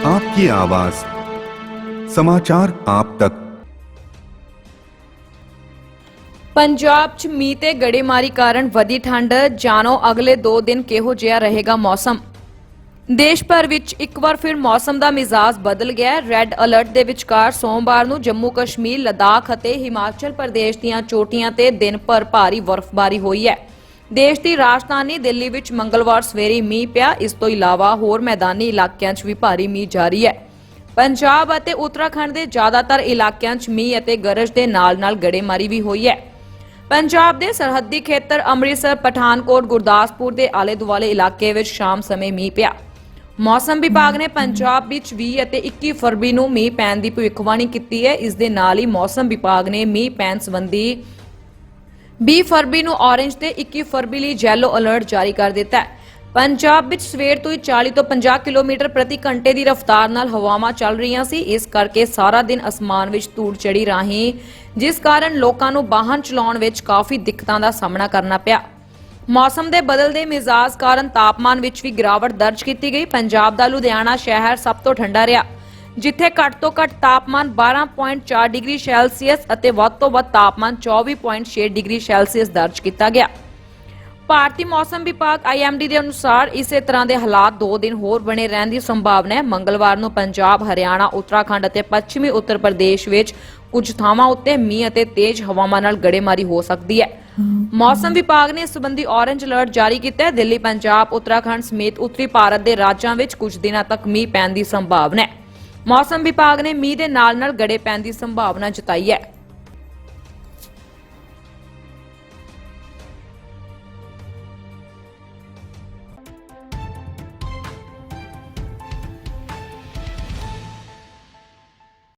आपकी आवाज समाचार आप तक ਪੰਜਾਬ 'ਚ ਮੀਂਹ ਤੇ ਗੜੇਮਾਰੀ ਕਾਰਨ ਵਧੀ ਠੰਡ ਜਾਣੋ ਅਗਲੇ 2 ਦਿਨ ਕਿਹੋ ਜਿਹਾ ਰਹੇਗਾ ਮੌਸਮ ਦੇਸ਼ ਭਰ ਵਿੱਚ ਇੱਕ ਵਾਰ ਫਿਰ ਮੌਸਮ ਦਾ ਮਿਜ਼ਾਜ ਬਦਲ ਗਿਆ ਹੈ ਰੈੱਡ ਅਲਰਟ ਦੇ ਵਿਚਕਾਰ ਸੋਮਵਾਰ ਨੂੰ ਜੰਮੂ ਕਸ਼ਮੀਰ ਲਦਾਖ ਅਤੇ ਹਿਮਾਚਲ ਪ੍ਰਦੇਸ਼ ਦੀਆਂ ਚੋਟੀਆਂ ਤੇ ਦਿਨ ਭਰ ਭਾਰੀ ਬਰਫ਼ਬਾਰੀ ਹੋਈ ਹੈ ਦੇਸ਼ ਦੀ ਰਾਜਧਾਨੀ ਦਿੱਲੀ ਵਿੱਚ ਮੰਗਲਵਾਰ ਸਵੇਰੇ ਮੀਂਹ ਪਿਆ। ਇਸ ਤੋਂ ਇਲਾਵਾ ਹੋਰ ਮੈਦਾਨੀ ਇਲਾਕਿਆਂ 'ਚ ਵੀ ਭਾਰੀ ਮੀਂਹ ਜਾਰੀ ਹੈ। ਪੰਜਾਬ ਅਤੇ ਉੱਤਰਾਖੰਡ ਦੇ ਜ਼ਿਆਦਾਤਰ ਇਲਾਕਿਆਂ 'ਚ ਮੀਂਹ ਅਤੇ ਗਰਜ ਦੇ ਨਾਲ-ਨਾਲ ਗੜੇਮਾਰੀ ਵੀ ਹੋਈ ਹੈ। ਪੰਜਾਬ ਦੇ ਸਰਹੱਦੀ ਖੇਤਰ ਅੰਮ੍ਰਿਤਸਰ, ਪਠਾਨਕੋਟ, ਗੁਰਦਾਸਪੁਰ ਦੇ ਆਲੇ-ਦੁਆਲੇ ਇਲਾਕੇ ਵਿੱਚ ਸ਼ਾਮ ਸਮੇਂ ਮੀਂਹ ਪਿਆ। ਮੌਸਮ ਵਿਭਾਗ ਨੇ ਪੰਜਾਬ ਵਿੱਚ 20 ਅਤੇ 21 ਫਰਵਰੀ ਨੂੰ ਮੀਂਹ ਪੈਣ ਦੀ ਭਵਿੱਖਬਾਣੀ ਕੀਤੀ ਹੈ। ਇਸ ਦੇ ਨਾਲ ਹੀ ਮੌਸਮ ਵਿਭਾਗ ਨੇ ਮੀਂਹ ਪੈਣ ਸੰਬੰਧੀ 20 ਫਰਵਰੀ ਨੂੰ ਔਰੇਂਜ ਤੇ 21 ਫਰਵਰੀ ਲਈ ਯੈਲੋ ਅਲਰਟ ਜਾਰੀ ਕਰ ਦਿੱਤਾ ਹੈ। ਪੰਜਾਬ ਵਿੱਚ ਸਵੇਰ ਤੋਂ ਹੀ 40 ਤੋਂ 50 ਕਿਲੋਮੀਟਰ ਪ੍ਰਤੀ ਘੰਟੇ ਦੀ ਰਫ਼ਤਾਰ ਨਾਲ ਹਵਾਵਾਂ ਚੱਲ ਰਹੀਆਂ ਸੀ। ਇਸ ਕਰਕੇ ਸਾਰਾ ਦਿਨ ਅਸਮਾਨ ਵਿੱਚ ਧੂੜ ਚੜੀ ਰਾਹੀਂ, ਜਿਸ ਕਾਰਨ ਲੋਕਾਂ ਨੂੰ ਵਾਹਨ ਚਲਾਉਣ ਵਿੱਚ ਕਾਫੀ ਦਿੱਕਤਾਂ ਦਾ ਸਾਹਮਣਾ ਕਰਨਾ ਪਿਆ। ਮੌਸਮ ਦੇ ਬਦਲਦੇ ਮਿਜ਼ਾਜ ਕਾਰਨ ਤਾਪਮਾਨ ਵਿੱਚ ਵੀ ਗਿਰਾਵਟ ਦਰਜ ਕੀਤੀ ਗਈ। ਪੰਜਾਬ ਦਾ ਲੁਧਿਆਣਾ ਸ਼ਹਿਰ ਸਭ ਤੋਂ ਠੰਡਾ ਰਿਹਾ। ਜਿੱਥੇ ਘੱਟ ਤੋਂ ਘੱਟ ਤਾਪਮਾਨ 12.4 ਡਿਗਰੀ ਸੈਲਸੀਅਸ ਅਤੇ ਵੱਧ ਤੋਂ ਵੱਧ ਤਾਪਮਾਨ 24.6 ਡਿਗਰੀ ਸੈਲਸੀਅਸ ਦਰਜ ਕੀਤਾ ਗਿਆ। ਭਾਰਤੀ ਮੌਸਮ ਵਿਭਾਗ ਆਈਐਮਡੀ ਦੇ ਅਨੁਸਾਰ ਇਸੇ ਤਰ੍ਹਾਂ ਦੇ ਹਾਲਾਤ 2 ਦਿਨ ਹੋਰ ਬਣੇ ਰਹਿਣ ਦੀ ਸੰਭਾਵਨਾ ਹੈ। ਮੰਗਲਵਾਰ ਨੂੰ ਪੰਜਾਬ, ਹਰਿਆਣਾ, ਉੱਤਰਾਖੰਡ ਅਤੇ ਪੱਛਮੀ ਉੱਤਰ ਪ੍ਰਦੇਸ਼ ਵਿੱਚ ਕੁਝ ਥਾਵਾਂ ਉੱਤੇ ਮੀਂਹ ਅਤੇ ਤੇਜ਼ ਹਵਾਵਾਂ ਨਾਲ ਗੜੇਮਾਰੀ ਹੋ ਸਕਦੀ ਹੈ। ਮੌਸਮ ਵਿਭਾਗ ਨੇ ਇਸ ਸੰਬੰਧੀ ਔਰੰਜ ਅਲਰਟ ਜਾਰੀ ਕੀਤਾ ਹੈ। ਦਿੱਲੀ, ਪੰਜਾਬ, ਉੱਤਰਾਖੰਡ ਸਮੇਤ ਉੱਤਰੀ ਭਾਰਤ ਦੇ ਰਾਜਾਂ ਵਿੱਚ ਕੁਝ ਦਿਨਾਂ ਤੱਕ ਮੀਂਹ ਪੈਣ ਦੀ ਸੰਭਾਵਨਾ ਹੈ। ਮੌਸਮ ਵਿਭਾਗ ਨੇ ਮੀਂਹ ਦੇ ਨਾਲ-ਨਾਲ ਗੜੇ ਪੈਣ ਦੀ ਸੰਭਾਵਨਾ ਜਤਾਈ ਹੈ।